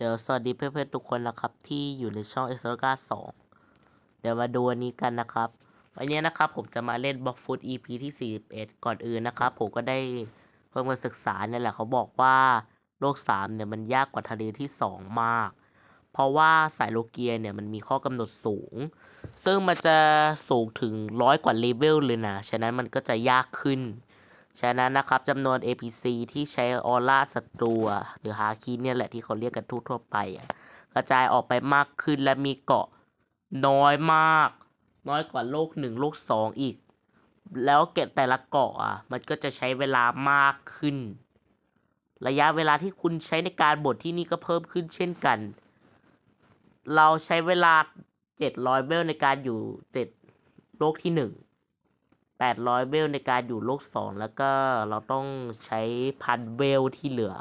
เดี๋ยวสวัสดีเพื่อนๆทุกคนนะครับที่อยู่ในช่อง e x o r g a 2 เดี๋ยวมาดูอันนี้กันนะครับ วันนี้นะครับผมจะมาเล่น b l o c k Food EP ที่ 41 ก่อนอื่นนะครับผมก็ได้เพิ่งมาศึกษาเนี่ยแหละเขาบอกว่าโลก 3 เนี่ยมันยากกว่าทะเลที่ 2 มาก เพราะว่าสายโลเกียเนี่ยมันมีข้อกำหนดสูง ซึ่งมันจะสูงถึงร้อยกว่าเลเวลเลยนะ ฉะนั้นมันก็จะยากขึ้น ฉะนั้นนะครับจำนวน APC ที่ใช้ออร่าศัตรูหรือฮาคิเนี่ยแหละที่เขาเรียกกันทั่วไป กระจายออกไปมากขึ้นและมีเกาะน้อยมาก น้อยกว่าโลกหนึ่งโลกสองอีก แล้วเก็บแต่ละเกาะอะมันก็จะใช้เวลามากขึ้น ระยะเวลาที่คุณใช้ในการบดที่นี่ก็เพิ่มขึ้นเช่นกัน เราใช้เวลา700เวลในการอยู่ 7 โลกที่ 1 800 เวลในการอยู่โลก 2 แล้วก็เราต้องใช้พันเวลที่เหลือ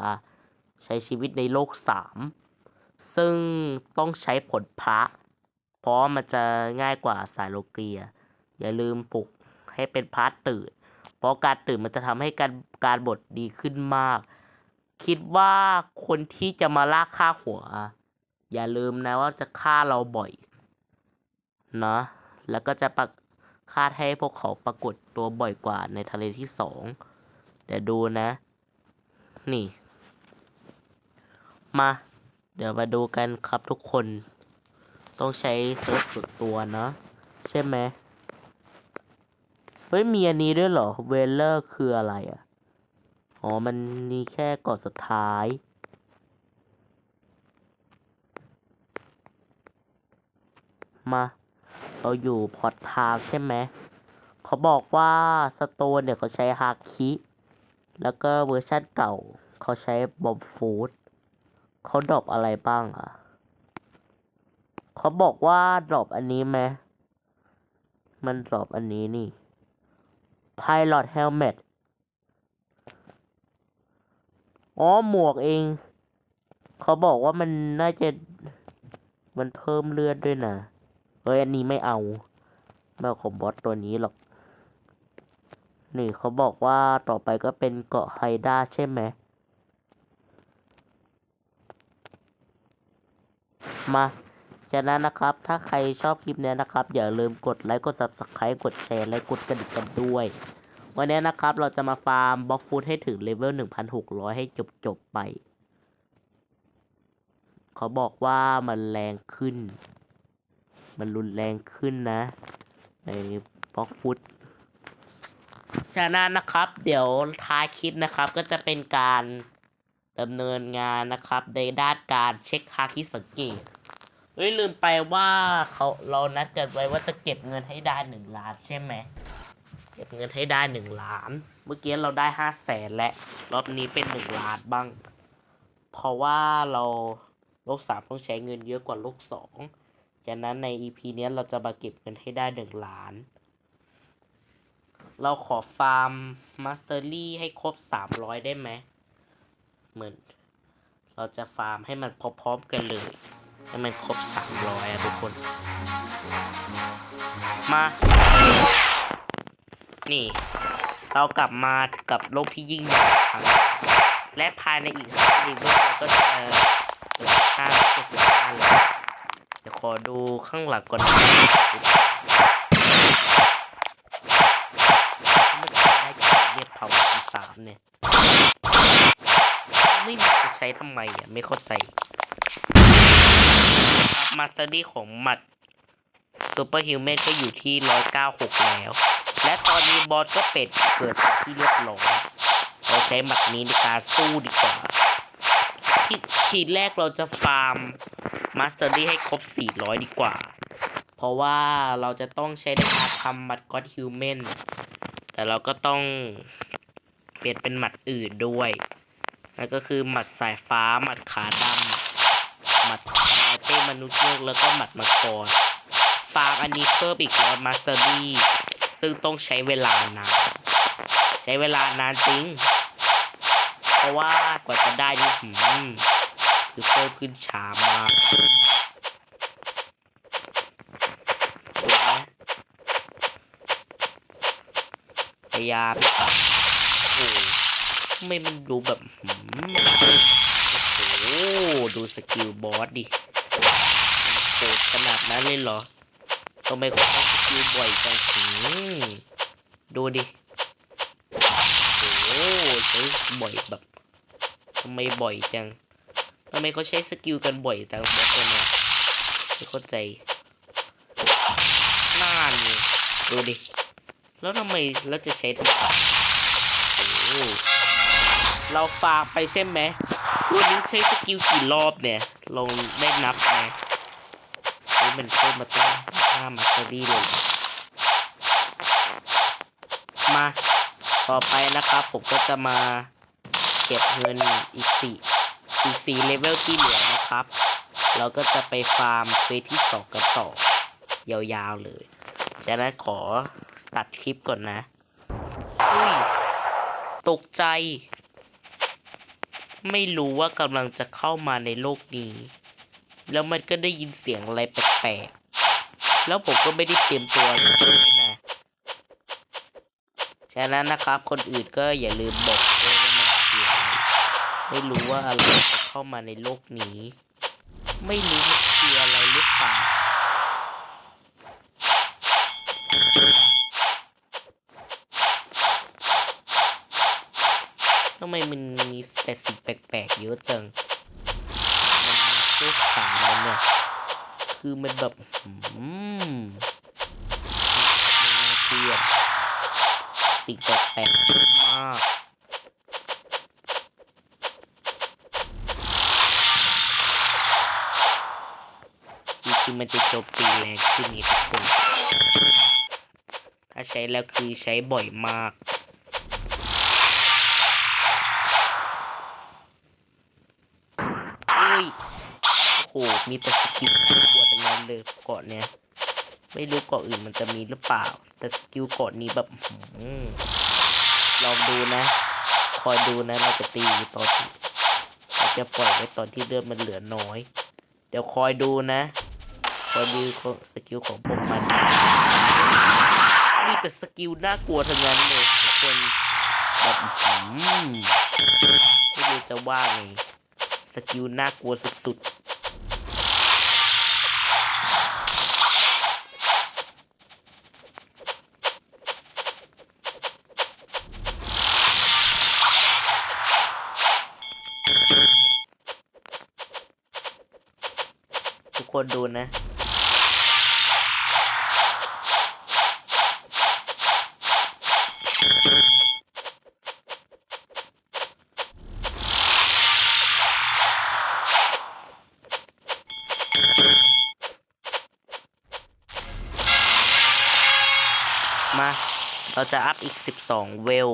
ใช้ชีวิตในโลก 3 ซึ่งต้องใช้ผลพระ เพราะมันจะง่ายกว่าสายโลเกีย อย่าลืมปลุกให้เป็นพระตื่น เพราะการตื่นมันจะทำให้การการบทดีขึ้นมาก คิดว่าคนที่จะมาลากฆ่าหัว อย่าลืมนะว่าจะฆ่าเราบ่อยนะแล้วก็จะประ คาดให้พวกเขาปรากฏตัวบ่อยกว่าในทะเลที่สองเดี๋ยวดูนะ นี่ มา เดี๋ยวมาดูกันครับทุกคน ต้องใช้เซิร์ฟสุดตัวเนาะใช่ไหมเฮ้ยมีอันนี้ด้วยเหรอ เวลเลอร์คืออะไรอะ อ๋อ มันมีแค่กาะสุดท้ายมา เราอยู่พอร์ตทาวใช่ไหมเขาบอกว่าสโตนเนี่ยเขาใช้ฮาคิ แล้วก็เวอร์ชันเก่า เขาใช้บอมฟูดเขาดรอปอะไรบ้างอะ เขาบอกว่าดรอปอันนี้ไหมมันดรอปอันนี้นี่ Pilot Helmet อ๋อ หมวกเอง เขาบอกว่ามันน่าจะ มันเพิ่มเลือดด้วยนะ เฮ้ยอันนี้ไม่เอาไม่เอาของบอสตัวนี้หรอก นี่เขาบอกว่าต่อไปก็เป็นเกาะไฮด้าใช่ไหม มาจากนั้นนะครับ ถ้าใครชอบคลิปเนี้ยนะครับ อย่าลืมกดไลค์ กด subscribe กดแชร์ และกดกระดิ่งกันด้วย วันนี้นะครับ เราจะมาฟาร์มบล็อกฟูดให้ถึงเลเวล 1,600 ให้จบจบๆไป เขาบอกว่ามันแรงขึ้น มันรุนแรงขึ้นนะในบล็อกฟุตฉะนั้นนะครับ เดี๋ยวท้ายคลิปนะครับ ก็จะเป็นการดำเนินงานนะครับ ในด้านการเช็คฮาคิสังเกตเฮ้ยลืมไปว่าเขาเรานัดกันไว้ว่าจะเก็บเงินให้ได้หนึ่งล้านใช่ไหมเก็บเงินให้ได้หนึ่งล้าน เมื่อกี้เราได้ห้าแสนและรอบนี้เป็นหนึ่งล้านบ้าง เพราะว่าเราโลกสามต้องใช้เงินเยอะกว่าโลกสอง จากนั้นใน EP เนี้ยเราจะมาเก็บเงินให้ได้หนึ่งล้าน เราขอฟาร์มมาสเตอรี่ให้ครบสามร้อยได้ไหมเหมือน เราจะฟาร์มให้มันพร้อมๆกันเลย ให้มันครบสามร้อยอะทุกคน มา นี่ เรากลับมากับโลกที่ยิ่งใหญ่ครั้งและภายในอีกห้าปีเราก็จะเปิดห้าเจ็ดสิบห้าเลย ดี๋ยวขอดูข้างหลังก่อนไม่ได้การเรียกเผาอีสามเนี่ย ไม่รู้จะใช้ทำไมอะ ไม่เข้าใจ มาสเตอรี่ของหมัดซูเปอร์ฮิวแมนก็อยู่ที่ร้อยเก้าหกแล้ว และตอนนี้บอสก็เป็ดเกิดที่เรียบร้อยเราใช้หมัดนี้ในการสู้ดีกว่าทีทีแรกเราจะฟาร์ม มาสเตอรี่ให้ครบ 400 ดีกว่า เพราะว่าเราจะต้องใช้ในการทำหมัดก็อดฮิวแมนแต่เราก็ต้องเปลี่ยนเป็นหมัดอื่นด้วยนั่นก็คือหมัดสายฟ้าหมัดขาดำหมัดเต้มนุษย์โลกแล้วก็หมัดมังกรฟาร์มอันนี้เพิ่มอีกแล้วมาสเตอรี่ซึ่งต้องใช้เวลานานใช้เวลานานจริง เพราะว่ากว่าจะได้นี่หืม คือเพิ่มขึ้นช้ามากพยายามนะครับโอ้โหทำไมมันดูแบบโอ้โหดูสกิลบอสดิโหดขนาดนั้นเลยเหรอทำไมเขาใช้สกิลบ่อยจังหืมดูดิโอ้ใช้บ่อยแบบทำไมบ่อยจัง ทำไมเขาใช้สกิลกันบ่อยจังบอสตัวเนี้ยไม่เข้าใจน่านเลยดูดิ แล้วทำไมแล้วจะใช้ทำได้เราฝากไปใช่ไหมวันนี้ใช้สกิลกี่รอบเนี่ย ลงได้นับไหมโอ้ยมันเพิ่มมาตั้งห้ามาสเตอรี่เลย มา ต่อไปนะครับผมก็จะมาเก็บเงินอีกสี่ อีก4เลเวลที่เหลือนะครับ เราก็จะไปฟาร์มเควสที่สองกันต่อยาวๆเลยฉะนั้นขอตัดคลิปก่อนนะอุ้ยตกใจ ไม่รู้ว่ากำลังจะเข้ามาในโลกนี้ แล้วมันก็ได้ยินเสียงอะไรแปลกๆ แล้วผมก็ไม่ได้เตรียมตัวเลยนะ ฉะนั้นนะครับ คนอื่นก็อย่าลืมบอกด้วย ไม่รู้ว่าอะไรจะเข้ามาในโลกนี้ ไม่รู้มันคืออะไรหรือเปล่าทำไมมันมีแต่สิ่งแปลกๆเยอะจัง มันโลกสามแล้วเนี่ย คือมันแบบอืมไม่น่าเชื่อสิ่งแปลกๆเยอะมาก คือคือ มันจะจมตีแรงขึ้นนี่ทุกคน ถ้าใช้แล้วคือใช้บ่อยมากอุ้ยโหมีแต่สกิลน่ากลัวทั้งนั้นเลยเกาะเนี้ยไม่รู้เกาะอื่นมันจะมีหรือเปล่า แต่สกิลเกาะนี้แบบอลองดูนะ คอยดูนะเราจะตีตอนที่เราจะปล่อยไว้ตอนที่เลือดมันเหลือน้อย เดี๋ยวคอยดูนะ คอยดูสกิลของพวกมันมีแต่สกิลน่ากลัวทั้งนั้นเลยทุกคนแบบหือไม่รู้จะว่าไงสกิลน่ากลัวสุดๆทุกคนดูนะ มา เราจะอัพอีก12เวล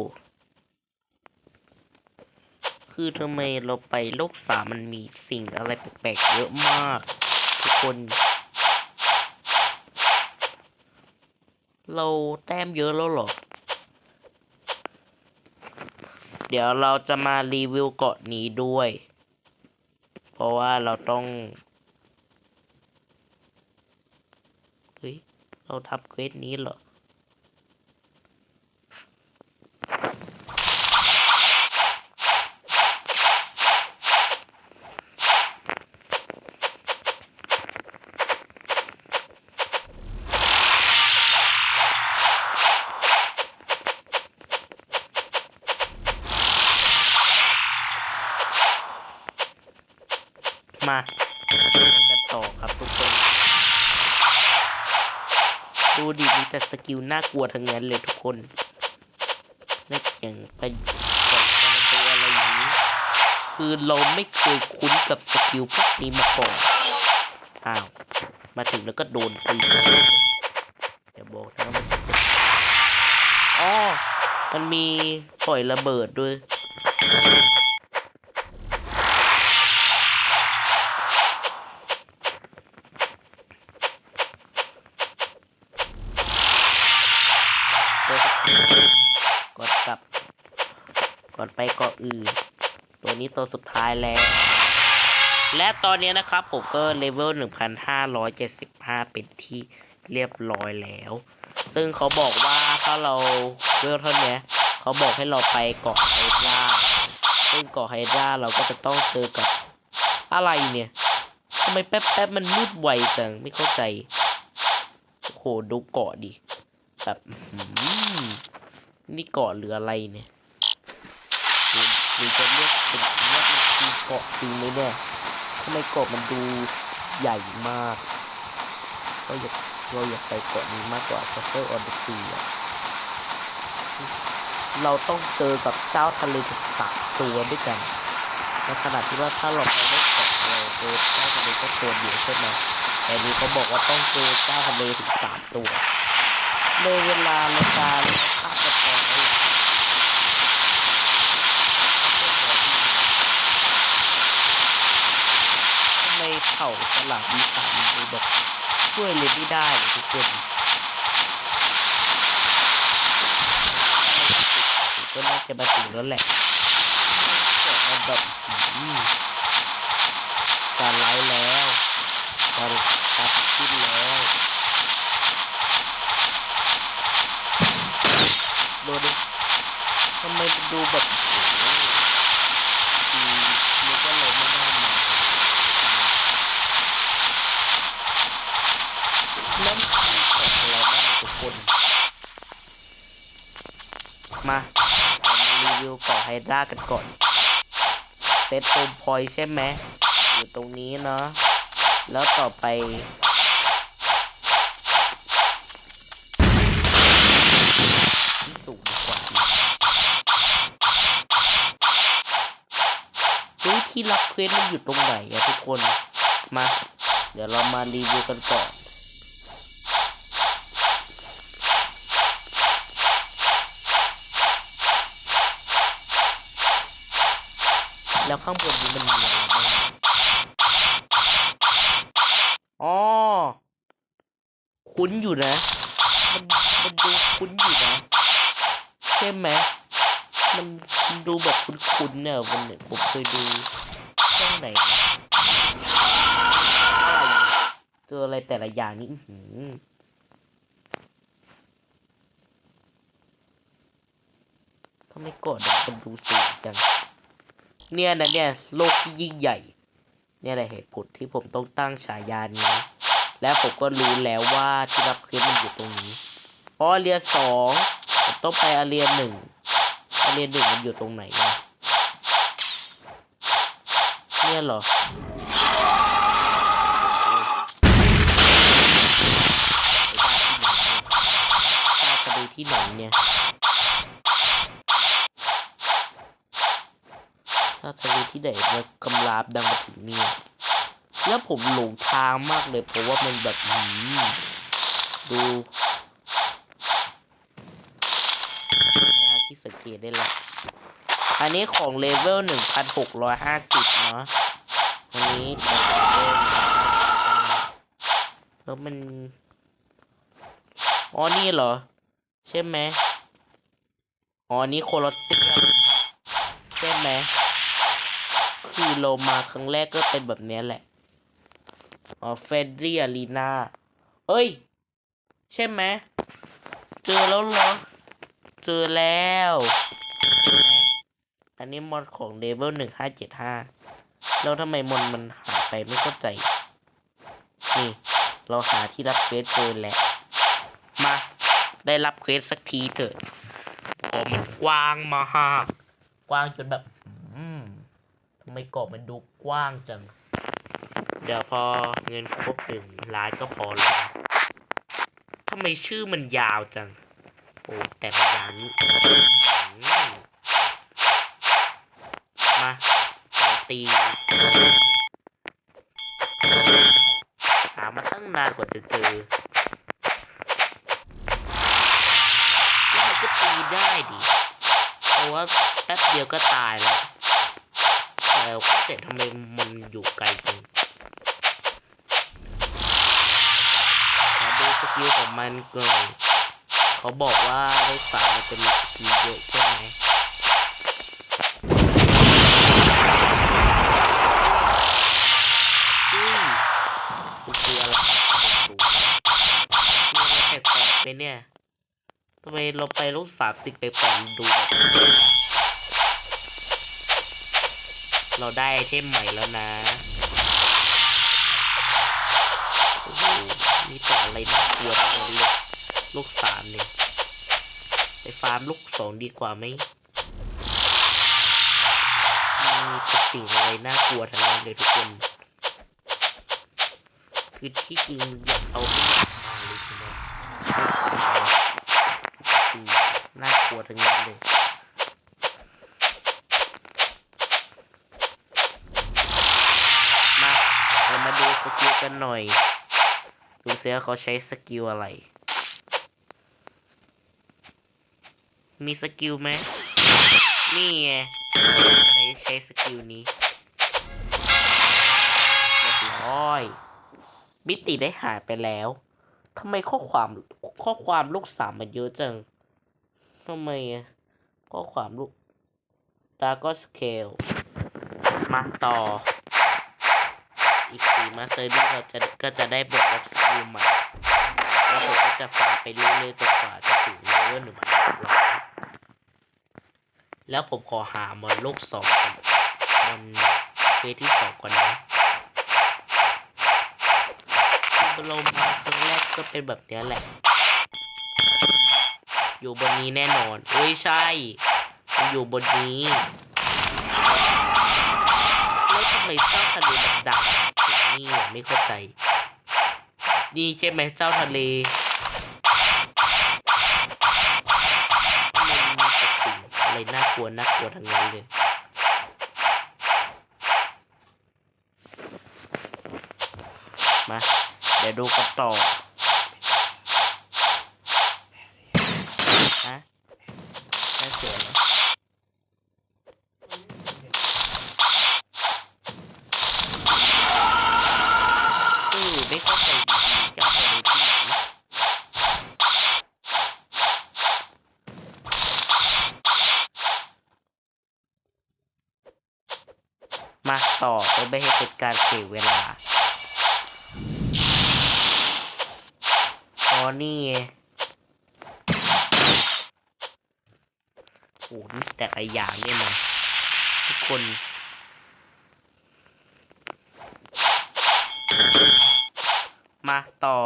คือทำไมเราไปโลกสามมันมีสิ่งอะไรแปลกๆเยอะมาก ทุกคน เราแต้มเยอะแล้วหรอ เดี๋ยวเราจะมารีวิวเกาะนี้ด้วย เพราะว่าเราต้องเฮ้ย เราทำเควสนี้เหรอ มาเริ่มกันต่อครับทุกคน ดูดิมีแต่สกิลน่ากลัวทั้งนั้นเลยทุกคนและอย่างไปตัวอะไรอย่างนี้ คือเราไม่เคยคุ้นกับสกิลพวกนี้มาก่อนอ้าวมาถึงแล้วก็โดนตีอย่าบอกนะว่ามันอ๋อมันมีปล่อยระเบิดด้วย กดกลับ กดไปเกาะอื่น ตัวนี้ตัวสุดท้ายแล้ว และตอนนี้นะครับผมก็เลเวล 1,575 เป็นที่เรียบร้อยแล้ว ซึ่งเขาบอกว่าถ้าเราเวลเท่านี้เขาบอกให้เราไปเกาะไฮดราซึ่งเกาะไฮดราเราก็จะต้องเจอกับ อะไรเนี่ยทำไมแป๊บแป๊บมันมืดไวจังไม่เข้าใจโอ้โหดูเกาะดิแบบนี่เกาะหรืออะไรเนี่ยหรือจะเรียกเป็นว่ามันคือเกาะจริงไหมเนี่ยทำไมเกาะมันดูใหญ่มากก็อยากเราอยากไปเกาะนี้มากกว่า Castle on the Sea อะเราต้องเจอกับเจ้าทะเลสามตัวด้วยกันในขณะที่ว่าถ้าเราไปได้ อเจ้าทะเลก็ตัวเดียวใช่ไหมแต่นี้เขาบอกว่าต้องเจอเจ้าทะเลถึงสามตัวเลยเวลาในการฆ่าตัวตายแล้วรอทำไมเผ่าสลับมีสามดูแบบช่วยเลยไม่ได้เลยทุกคนก็น่าจะมาถึงแล้วแหละเกิดมันแบบอืม สไลด์แล้วสไลด์ตัดขึ้นแล้วดูดิทำไมมันดูแบบโอ้โหดีนึกว่าเราไม่น่ามาแล้วมันมีของอะไรบ้างทุกคนมารามารีวิวเกาะไฮดรากันก่อน เซตโฮมพอยใช่ไหม อยู่ตรงนี้เนาะแล้วต่อไปที่สูงกว่าเฮ้ยที่รับเควสมันอยู่ตรงไหนอะทุกคนมา เดี๋ยวเรามารีวิวกันก่อนแล้วข้างบนนี้มันมีอะไรบ้างอ๋อ คุ้นอยู่นะ มันมันดูคุ้นอยู่นะ ใช่ไหมมันมันดูแบบคุ้นๆเนี่ยมันเนี่ยผมเคยดูช่องไหนเจออะไรแต่ละอย่างนี่อื้อหือทำไมก่อนมันดูสูงจัง เนี่ยนะเนี่ย โลกที่ยิ่งใหญ่ เนี่ยแหละเหตุผลที่ผมต้องตั้งฉายานี้ และผมก็รู้แล้วว่าที่รับคลิปมันอยู่ตรงนี้เพราะอาเรียสองผมต้องไปอาเรียหนึ่งอาเรียหนึ่งมันอยู่ตรงไหนวะเนี่ยเหรอไปได้ที่ไหนเนี่ย ถ้าทะเลที่ไหนมันกำราบดังมาถึงเนี่ย แล้วผมหลงทางมากเลยเพราะว่ามันแบบหืมดูนะที่สังเกตได้ละอันนี้ของเลเวลหนึ่งพันหกร้อยห้าสิบเนาะอันนี้แล้วมัน อ๋อ นี่เหรอ ใช่ไหมอ๋อ นี้โคลอสเซียมใช่ไหมคือเรามาครั้งแรกก็เป็นแบบนี้แหละ อ๋อเฟดรี่อารีนาเอ้ย ใช่ไหมเจอแล้วเหรอ เจอแล้วใช่ไหมอันนี้มอนของเลเวลหนึ่งห้าเจ็ดห้าแล้วทำไมมอนมันหายไปไม่เข้าใจ นี่ เราหาที่รับเควสเจอแล้ว มา ได้รับเควสสักทีเถอะโอ้มันกว้างมาก กว้างจนแบบ อืมทำไมเกาะมันดูกว้างจัง เดี๋ยวพอเงินครบหนึ่งล้านก็พอแล้วทำไมชื่อมันยาวจัง โอ้แต่ละอย่างนี้มาตีหามาตั้งนานกว่าจะเจอนี่มันก็ตีได้ดิเพราะว่าแป๊บเดียวก็ตายแล้วแต่ว่าแต่ทำไมมันอยู่ไกลจังขอดูส กิลของมันก่อนเขาบอกว่าเลขสามมันจะมีสกิลเยอะใช่ไหมคืออะไรกูคืออะไรแปลกๆไปเนี่ยทำไมเราไปลูกสามสิบไปแปลกดูแบบเราได้ไอเทมใหม่แล้วนะี่ก็อะไรน่ากลูกสามเนี่ยไปฟาร์มลูกสองดีกว่าไหมมีแต่สิ่งอะไรน่ากลัวทั้งนั้นเลยทุกคน คือที่จริงอยากเอาไม่อยากมาเลยใช่ไหมสิ่งน่ากลัวทั้งนั้นเลยมาเรามาดูสกิลกันหน่อย ดูเสียเขาใช้สกิลอะไร มีสกิลไหมนี่ไงใช้ใช้สกิลนี้เรียบร้อยมิติได้หายไปแล้วทำไมข้อความข้อความลูกสามมันเยอะจังทำไมอะข้อความลูกดาก็สเคลมาต่อ อีกสี่มาเตอร์ี่เราจะก็จะได้บทลักสกิลใหม่แล้วผมก็จะฟาร์มไปเรื่อยๆจนกว่าจะถึงเลเวลหนึ่งร้อยแล้วผมขอหามอนโลกสองก่อนมอนเฟสที่สองก่อนนะที่เรามาครั้งแรกก็เป็นแบบนี้แหละ อยู่บนนี้แน่นอนเอ้ยใช่มันอยู่บนนี้แล้วทำไมเจ้างทะเลมันดัง นี่ไม่เข้าใจ นี่ใช่ไหมเจ้าทะเลมันมีแต่สิ่งอะไรน่ากลัวน่ากลัวทั้งนั้นเลยมา เดี๋ยวดูกันต่อฮะน่าเสียเหรอ เออไม่เข้าใจดีๆเจ้าทะเลที่ไหน มาต่อเพื่อไม่ให้เป็นการเสียเวลาอ๋อนี่โอ้นี่แต่ละอย่างเนี่ยนะทุกคนมาต่อ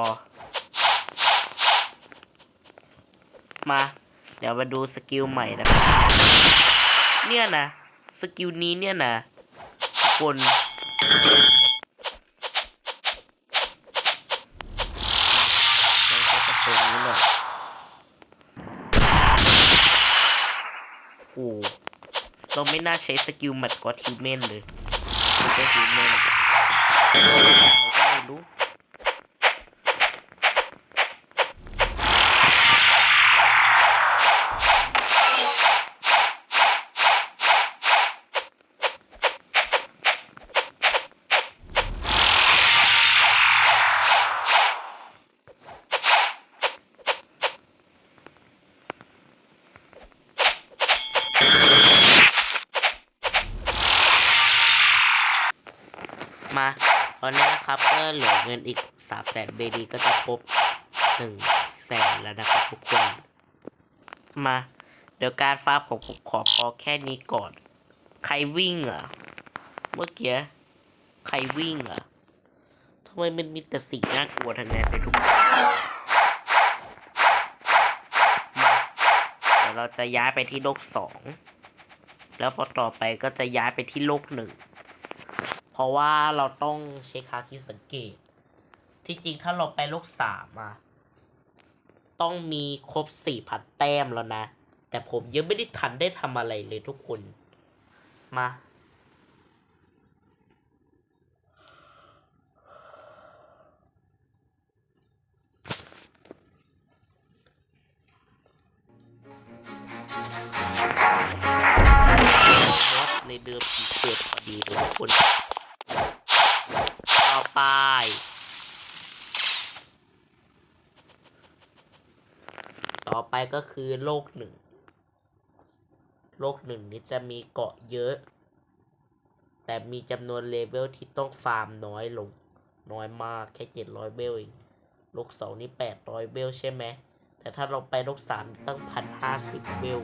มา เดี๋ยวมาดูสกิลใหม่นะครับ เนี่ยนะ สกิลนี้เนี่ยนะ คนเราใช้กระตุนนี้หน่อยโอ้เราไม่น่าใช้สกิลแมตต์กอดฮิวแมนเลยไม่ใช่ฮิวแมนอะไรก็ไม่รู้ ตอนนี้นะครับก็เหลือเงินอีกสามแสนเบดีก็จะครบหนึ่งแสนแล้วนะครับทุกคน มา เดี๋ยวการฟาร์มของผมขอพอแค่นี้ก่อน ใครวิ่งอะ เมื่อกี้ใครวิ่งอะทำไมมันมีแต่สิ่งน่ากลัวทั้งนั้นเลยทุกคนมาเดี๋ยวเราจะย้ายไปที่โลกสอง แล้วพอต่อไปก็จะย้ายไปที่โลกหนึ่ง ราะว่าเราต้องเช็คฮาคิสังเกต ที่จริงถ้าเราไปโลกสามอะต้องมีครบสี่พันแต้มแล้วนะ แต่ผมยังไม่ได้ทันได้ทำอะไรเลยทุกคน มาวัดในเดิมผีเกิดพอดีทุกคน ไป ต่อไปก็คือโลกหนึ่ง โลกหนึ่งนี้จะมีเกาะเยอะ แต่มีจำนวนเลเวลที่ต้องฟาร์มน้อยลง น้อยมากแค่เจ็ดร้อยเบลเองโลกสองนี่แปดร้อยเบลใช่ไหม แต่ถ้าเราไปโลกสามตั้งพันห้าสิบเบล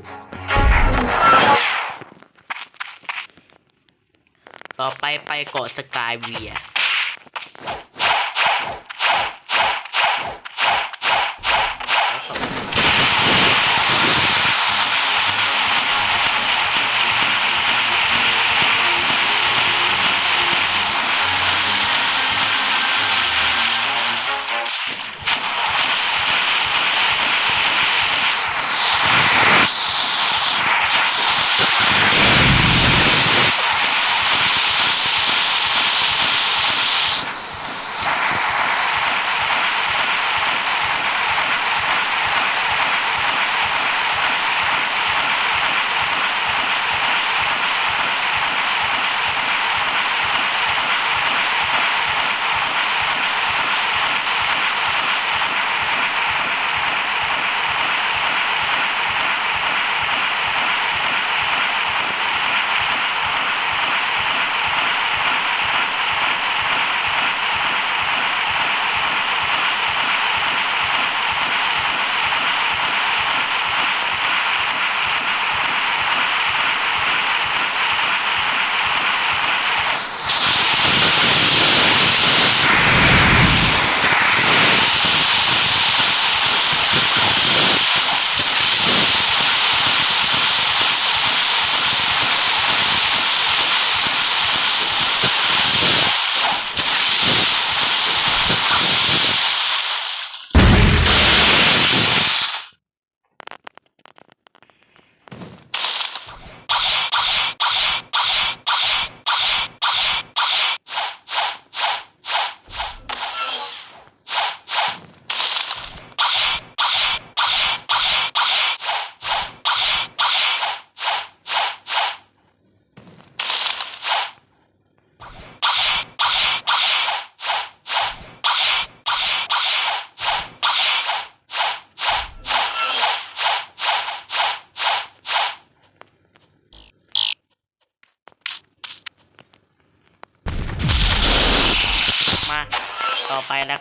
ต่อไปไปเกาะสกายเวีย Thank you.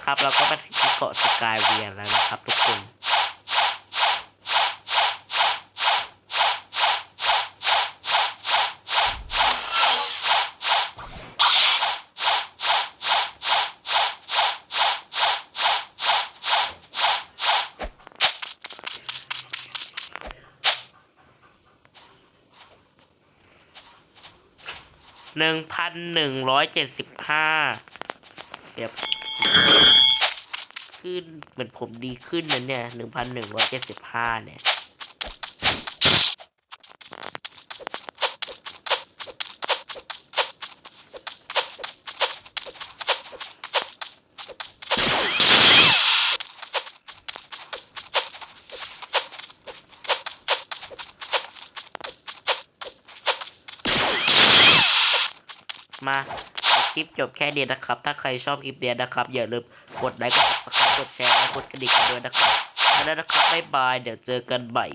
นะครับเราก็มาถึงที่เกาะสกายเวียนแล้วนะครับทุกคนหนึ่งพันหนึ่งร้อยเจ็ดสิบห้าเดี๋ยว ขึ้นเหมือนผมดีขึ้นนะเนี่ยหนึ่งพันหนึ่งร้อยเจ็ดสิบห้าเนี่ย มา คลิปจบแค่เดียวนะครับ ถ้าใครชอบคลิปเดียวนะครับ อย่าลืมกดไลค์กด subscribe กดแชร์และกดกระดิ่งกันด้วยนะครับแล้วนะครับบ๊ายบายเดี๋ยวเจอกันใหม่